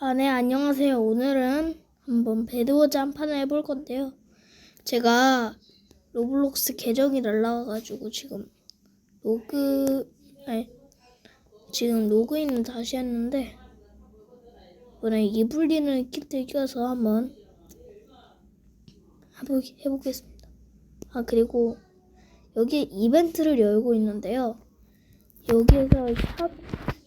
아, 네, 안녕하세요. 오늘은 한번 배드워즈 한 판을 해볼 건데요. 제가 로블록스 계정이 날라와가지고 지금 로그, 아니, 지금 로그인을 다시 했는데, 이번에 이블리는 키트 껴서 한번 해보, 해보겠습니다. 아, 그리고 여기 이벤트를 열고 있는데요. 여기에서 샵,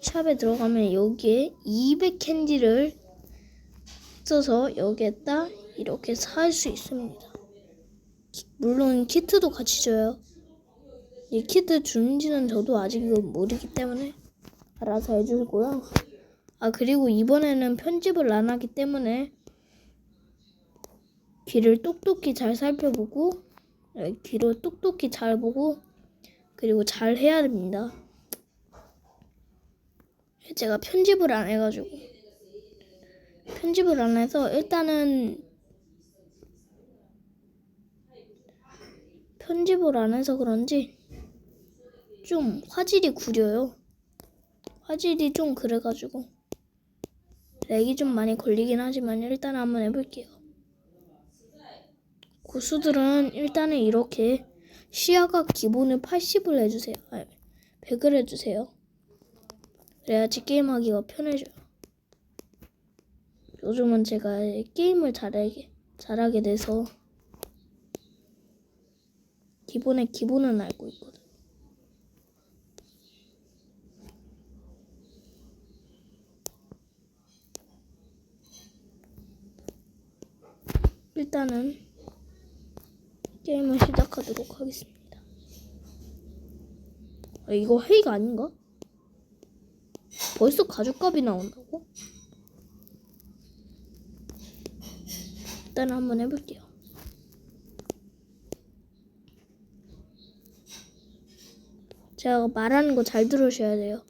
샵에 들어가면 여기에 200 캔디를 써서 여기에다 이렇게 살 수 있습니다. 키- 물론 키트도 같이 줘요. 이 키트 주는지는 저도 아직은 모르기 때문에 알아서 해주고요. 아 그리고 이번에는 편집을 안 하기 때문에 귀를 똑똑히 잘 살펴보고 네, 귀로 똑똑히 잘 보고 그리고 잘 해야 됩니다. 제가 편집을 안 해가지고 편집을 안 해서 일단은 편집을 안 해서 그런지 좀 화질이 구려요. 화질이 좀 그래가지고 렉이 좀 많이 걸리긴 하지만 일단 한번 해볼게요. 고수들은 일단은 이렇게 시야가 기본을 80을 해주세요. 아니, 100을 해주세요. 그래야지 게임하기가 편해져요. 요즘은 제가 게임을 잘하게, 잘하게 돼서 기본의 기본은 알고 있거든. 일단은 게임을 시작하도록 하겠습니다. 아, 이거 회의가 아닌가? 벌써 가죽값이 나온다고? 일단 한번 해볼게요. 제가 말하는 거 잘 들으셔야 돼요.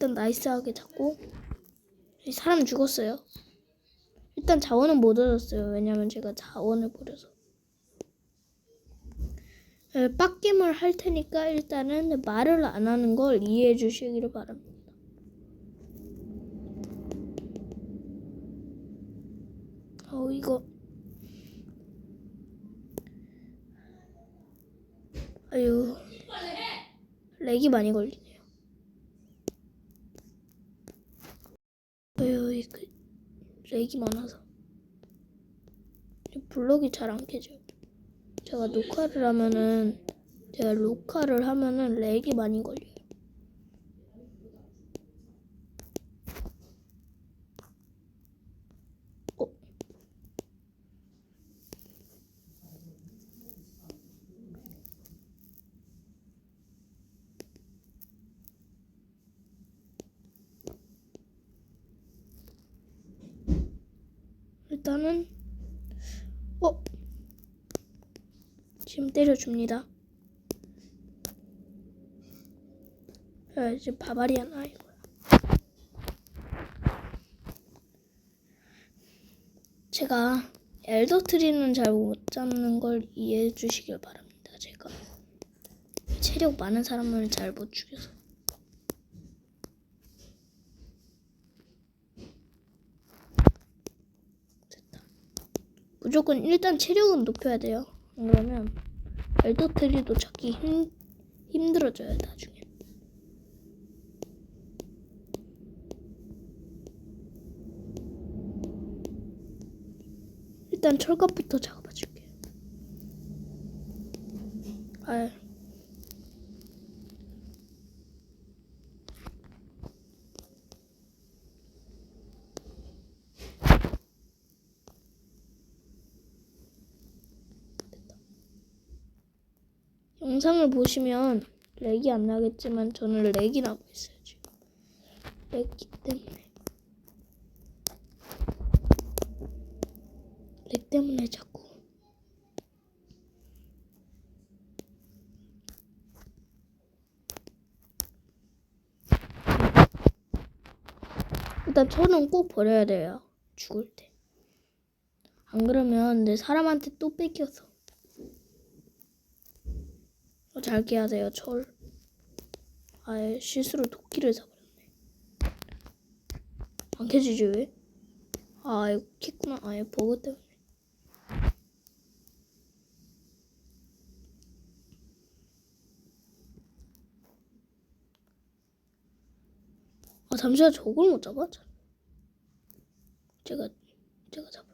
일단 나이스하게 잡고 이 사람 죽었어요. 일단 자원은 못 얻었어요. 왜냐면 제가 자원을 버려서. 에, 빡김을 할 테니까 일단은 말을 안 하는 걸 이해해 주시기를 바랍니다. 어 이거 아유 렉이 많이 걸리네 이그 렉이 많아서 이 블럭이 잘 안 깨져요. 제가 녹화를 하면은 제가 녹화를 하면은 렉이 많이 걸려요. 어? 일단은 어? 지금 때려줍니다. 야, 이제 바바리안 아이고야. 제가 엘더트리는 잘 못 잡는 걸 이해해 주시길 바랍니다. 제가 체력 많은 사람을 잘 못 죽여서. 무조건 일단 체력은 높여야 돼요. 안 그러면 엘더트리도 찾기 힘, 힘들어져요 나중에. 일단 철갑부터 작업해 줄게요. 아, 영상을 보시면 렉이 안 나겠지만 저는 렉이 나고 있어요 지금. 렉기 때문에. 렉 때문에 자꾸 일단 천은 꼭 버려야 돼요. 죽을 때. 안 그러면 내 사람한테 또 뺏겨서. 깨야 돼요, 철. 아예 실수로 도끼를 사버렸네. 안 캐지지 왜? 아, 이거 켰구나. 아예 버그 때문에. 아, 잠시만 저걸 못 잡아? 참. 제가, 제가 잡으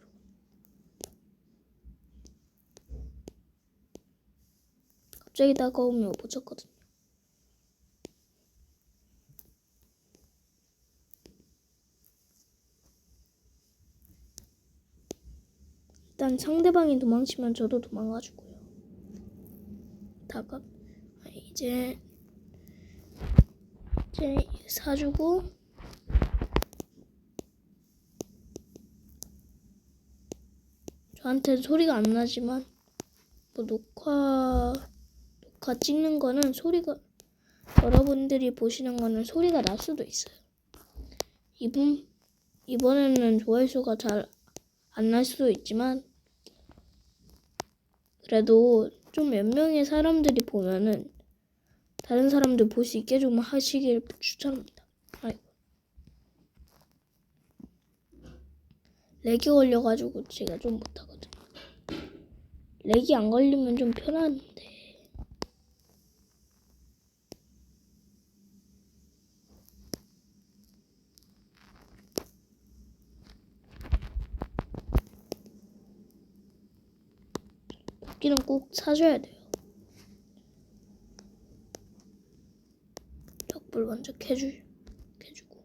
갑자기 다가오면 못 잡거든요. 일단 상대방이 도망치면 저도 도망가주고요. 다가 아, 이제 이제 사주고 저한테 소리가 안 나지만 뭐 녹화 녹화 찍는 거는 소리가 여러분들이 보시는 거는 소리가 날 수도 있어요. 이번 이번에는 조회수가 잘 안 날 수도 있지만 그래도 좀 몇 명의 사람들이 보면은 다른 사람들 볼 수 있게 좀 하시길 추천합니다. 아이고. 렉이 걸려가지고 제가 좀 못하거든요. 렉이 안 걸리면 좀 편한 데. 도끼는 꼭 사줘야 돼요. 벽불 먼저 캐주, 캐주고.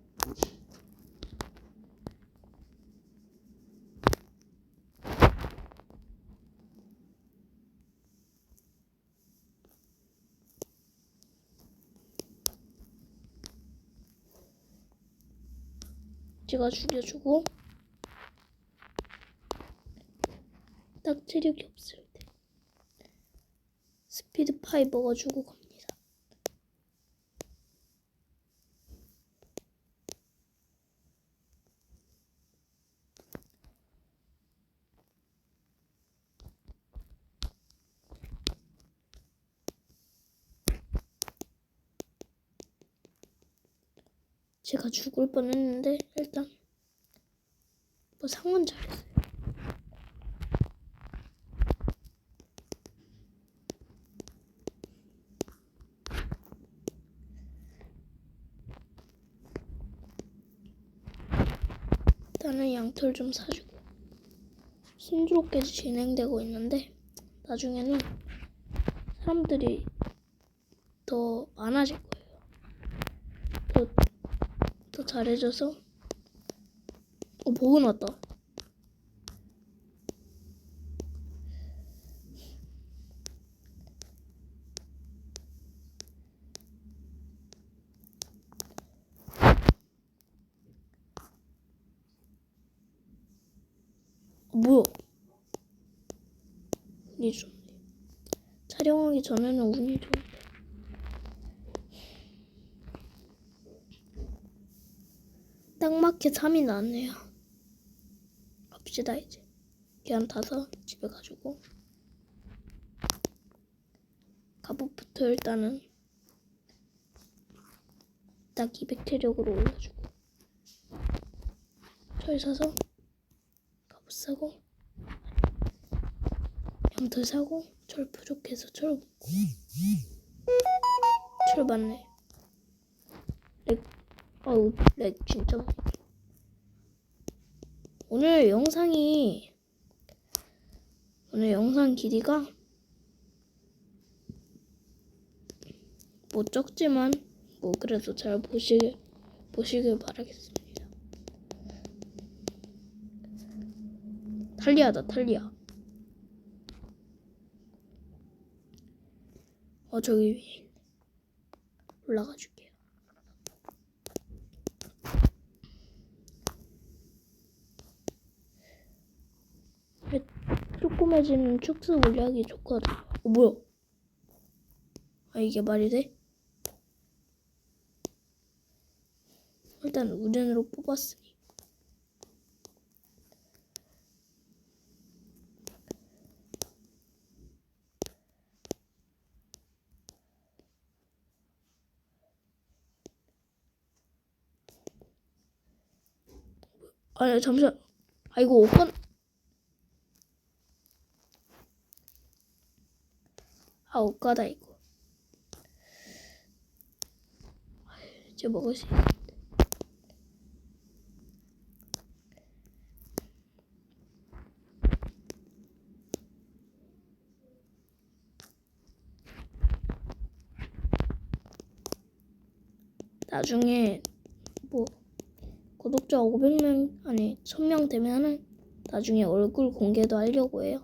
제가 죽여주고 딱 체력이 때 스피드 파이 먹어주고 갑니다. 제가 죽을 뻔했는데 일단 뭐 상은 잘했어요. 일단은 양털 좀 사주고 순조롭게 진행되고 있는데 나중에는 사람들이 더 많아질 거예요. 더, 더 잘해져서 어 보고 났다. 어, 뭐야? 운이 좋네. 촬영하기 전에는 운이 좋은데. 딱 맞게 3이 나왔네요. 갑시다 이제. 계란 타서 집에 가지고 갑옷부터 일단은 딱 200 체력으로 올려주고 철 사서 사고 양털 사고 철 부족해서 철 먹고. 철 많네. 렉 어우 렉 진짜 오늘 영상이 오늘 영상 길이가 뭐 적지만 뭐 그래도 잘 보시길 보시길 바라겠습니다. 탈리아다 탈리아. 어 저기 위에 올라가 줄게요. 조그매지는 축소 물약이 좋거든. 어 뭐야? 아 이게 말이 돼? 일단 우den으로 뽑았으니 아니 잠시만. 아 이거 옷건. 아 옷가다 이거. 이제 먹을 수 있어. 나중에 뭐 구독자 500명 아니 1000명 되면은 나중에 얼굴 공개도 하려고 해요.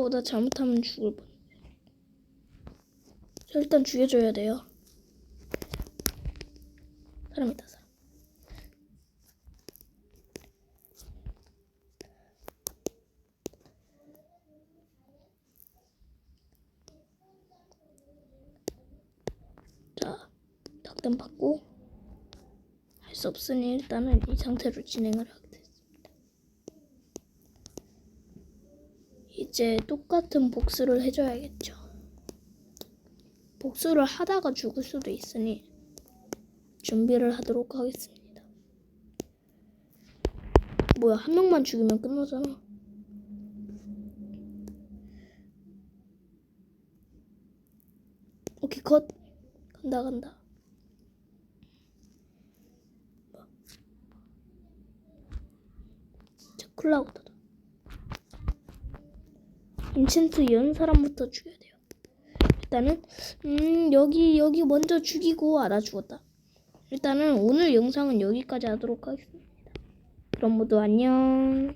어, 나 잘못하면 죽을 뻔. 저 일단 죽여줘야 돼요. 사람 있다, 사람. 자, 덕담 받고 할 수 없으니 일단은 이 상태로 진행을 됐습니다. 이제 똑같은 복수를 해줘야겠죠. 복수를 하다가 죽을 수도 있으니 준비를 하도록 하겠습니다. 뭐야, 한 명만 죽이면 끝나잖아. 오케이, 컷. 간다, 간다. 자, 클라우드다. 인챈트 연 사람부터 죽여야 돼요. 일단은 음 여기 여기 먼저 죽이고 아나 죽었다. 일단은 오늘 영상은 여기까지 하도록 하겠습니다. 그럼 모두 안녕.